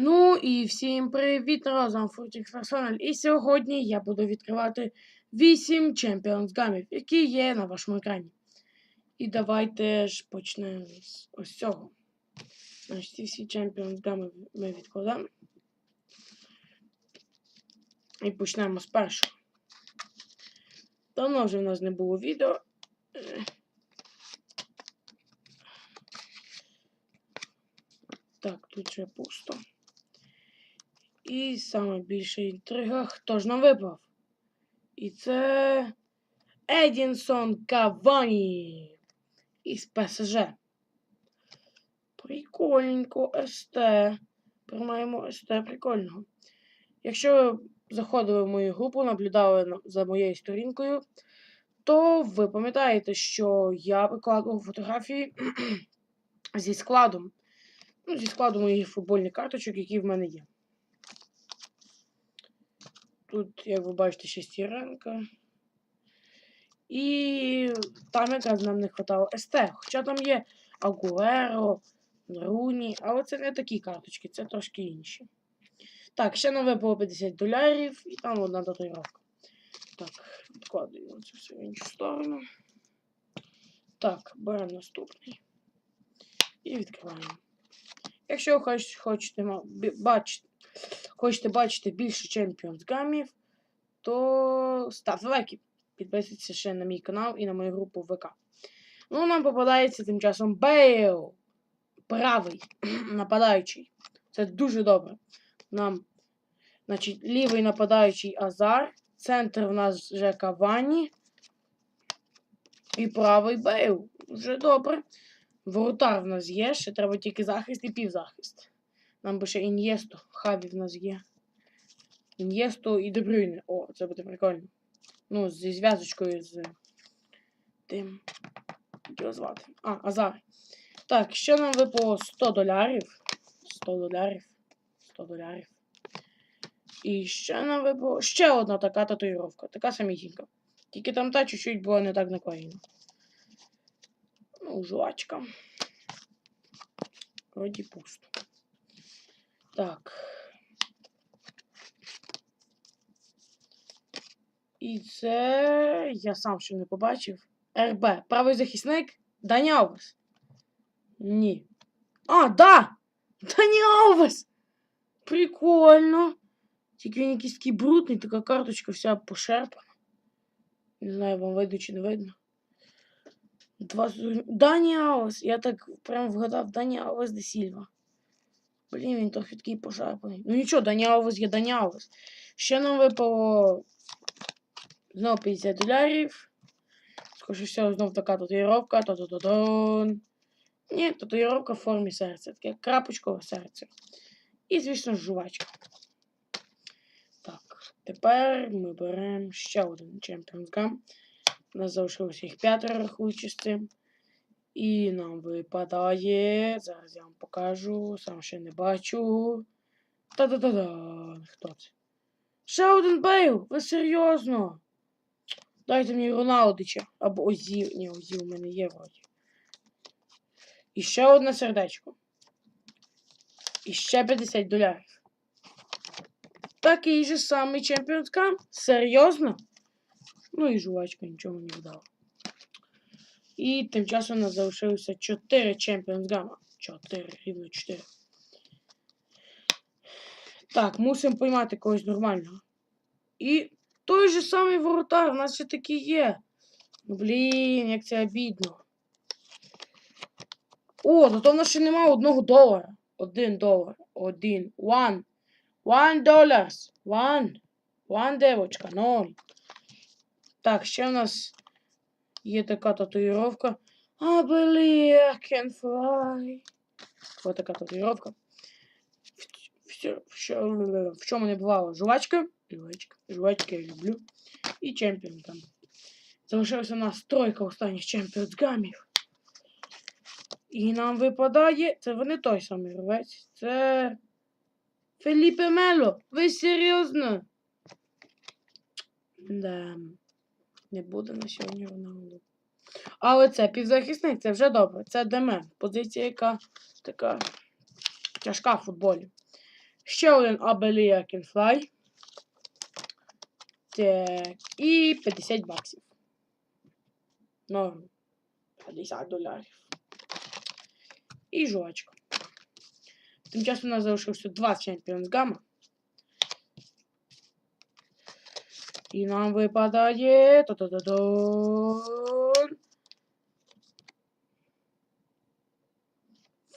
Ну і всім привіт, разом Фуртік Персональ. І сьогодні я буду відкривати 8 Champions гамів, які є на вашому екрані. І давайте ж почнемо з ось цього. Значить, ці всі Champions гами ми відкладемо. І почнемо з першого. Давно вже в нас не було відео. Так, тут вже пусто. І саме більша інтрига, хто ж нам випав? І це Едінсон Кавані із ПСЖ. Прикольненько СТ. Приймаємо СТ прикольного. Якщо ви заходили в мою групу, наблюдали за моєю сторінкою, то ви пам'ятаєте, що я викладував фотографії зі складом. Ну, зі складу моїх футбольних карточок, які в мене є. Тут, як ви бачите, шестіренка. І там якраз нам не вистачало СТ. Хоча там є Агуеро, Руні, але це не такі карточки, це трошки інші. Так, ще нам випало 50 долярів і там одна татуїровка. Так, відкладуємо це все в іншу сторону. Так, беремо наступний. І відкриваємо. Якщо ви хочете бачити, хочете бачити більше Champions гамів, то ставте лайки. Підписуйтесь ще на мій канал і на мою групу ВК. Ну, нам попадається тим часом Бейл. Правий нападаючий. Це дуже добре. Нам, значить, лівий нападаючий Азар. Центр в нас вже Кавані. І правий Бейл. Вже добре. Воротар в нас є, ще треба тільки захист і півзахист. Нам би ще Ін'єсту, Хаві в нас є. Ін'єсту і Дебрюйне. О, це буде прикольно. Ну, зі зв'язочкою з тим. Його звати? А, Азар. Так, ще нам випало 100 долярів. 100 долярів. 100 долярів. І ще нам випало ще одна така татуїровка. Така самісінька. Тільки там та чуть-чуть була не так наклеєна. Ну, жвачка. Вроді пусто. Так. І це я сам ще не побачив. РБ. Правий захисник Дані Алвес. Ні. А, да! Дані Алвес! Прикольно. Тільки він якийсь такий брудний, така карточка вся пошерпана. Не знаю, вам видно чи не видно. Два... Дані Алвес. Я так прям вгадав Дані Алвес де Сільва. Блін, він трохи такий пошарпаний. Ну нічого, Дані є Дані Ще нам випало знову 50 долярів. Скоріше всього, знов така татуїровка. Та-та-та-дон. Ні, татуїровка в формі серця. Таке крапочкове серце. І, звісно, жувачка. Так, тепер ми беремо ще один Champions Gum. У нас залишилося їх п'ятеро, рахуючи з цим. І нам випадає. Зараз я вам покажу. Сам ще не бачу. Та-да-да-да. Хто це? Ще Бейл! Ви серйозно? Дайте мені Роналдича. Або Озів. Ні, Озів у мене є вроді. І ще одне сердечко. І ще 50 долярів. Такий же самий Cup? Серйозно? Ну і жувачка нічого не вдала. І тим часом у нас залишилося 4 Champions Gama. 4, рівно 4. Так, мусимо поймати когось нормального. І той же самий воротар, у нас ще такі є. Ну, блін, як це обідно. О, зато в нас ще немає одного долара. Один долар. Один. One. One dollars. One. One, девочка. Ноль. Так, ще в нас є така татуїровка. I believe I can fly. Ось така татуїровка. В, чому не бувало? Жувачка. Жувачка. Жувачка я люблю. І чемпіон там. Залишилася у нас тройка останніх чемпіонс гамів. І нам випадає. Це не той самий гравець. Це. Феліпе Мело. Ви серйозно? Да. Не буде на сьогодні Роналду. Але це півзахисник, це вже добре. Це ДМ. Позиція, яка така тяжка в футболі. Ще один Абелія Кінфлай. Так, і 50 баксів. Норм. 50 доларів. І жувачка. Тим часом у нас залишилося два Champions Гамма. І нам випадає. Та-та-та-та.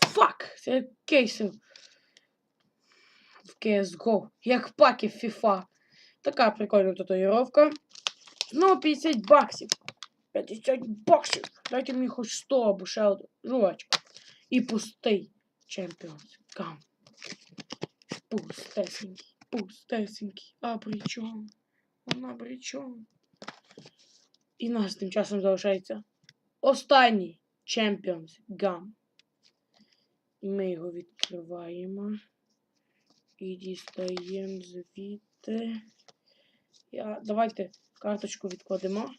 Фак! Це кейси в CSGO. Як паки в FIFA. Така прикольна татуїровка. Знову 50 баксів. 50 баксів. Дайте мені хоч 100 або ще одну жувачку. І пустий Champions Гам. Пустесенький, пустесенький. А при чому? Вона при? І нас тим часом залишається останній Champions. І ми його відкриваємо. І дістаємо звідти. Я... Давайте карточку відкладемо.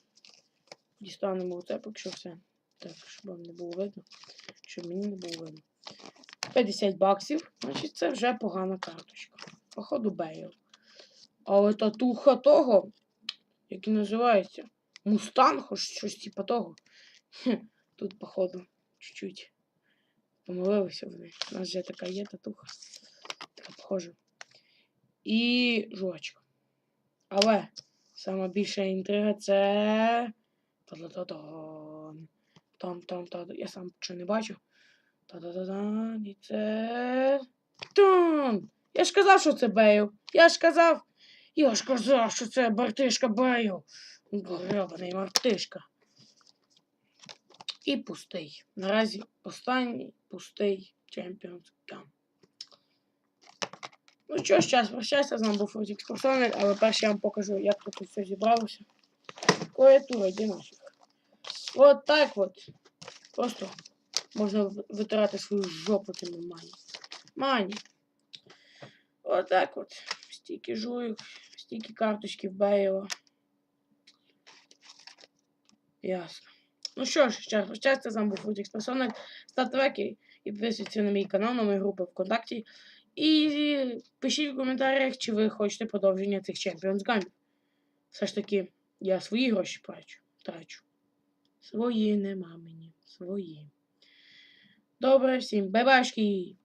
Дістанемо оце, поки що все. Так, щоб вам не було видно. Щоб мені не було видно. 50 баксів. Значить, це вже погана карточка. Походу Бейл. Але татуха того, як і називається, Мустанг, ось щось типа того. Тут, походу, чуть-чуть помилилися вони. У нас вже така є татуха. Така похожа. І жувачка. Але сама більша інтрига це. Там-там-та. Я сам що не бачу. Та-да-да-дан. І це. Тун! Я ж казав, що це Бейл. Я ж казав. Я ж казав, що це бартишка Бейл. Гребаний мартишка. І пустий. Наразі останній пустий Champions Cup. Ну що ж, час прощайся, з нами був Фотік Скорсонер, але перше я вам покажу, як тут все зібралося. Клавіатура, йди нафіг. От так от. Просто можна витирати свою жопу тими мані. Мані. От так от. Стільки жуйок, стільки карточків Беєва. Ясно. Ну що ж, ще прощайся, з вами був Фотік Скорсонер. Ставте лайки і підписуйтесь на мій канал, на мою групу ВКонтакті. І пишіть в коментарях, чи ви хочете продовження цих Champions Гамів. Все ж таки, я свої гроші трачу. трачу. Свої нема мені. Свої. Добре, всім бебашки!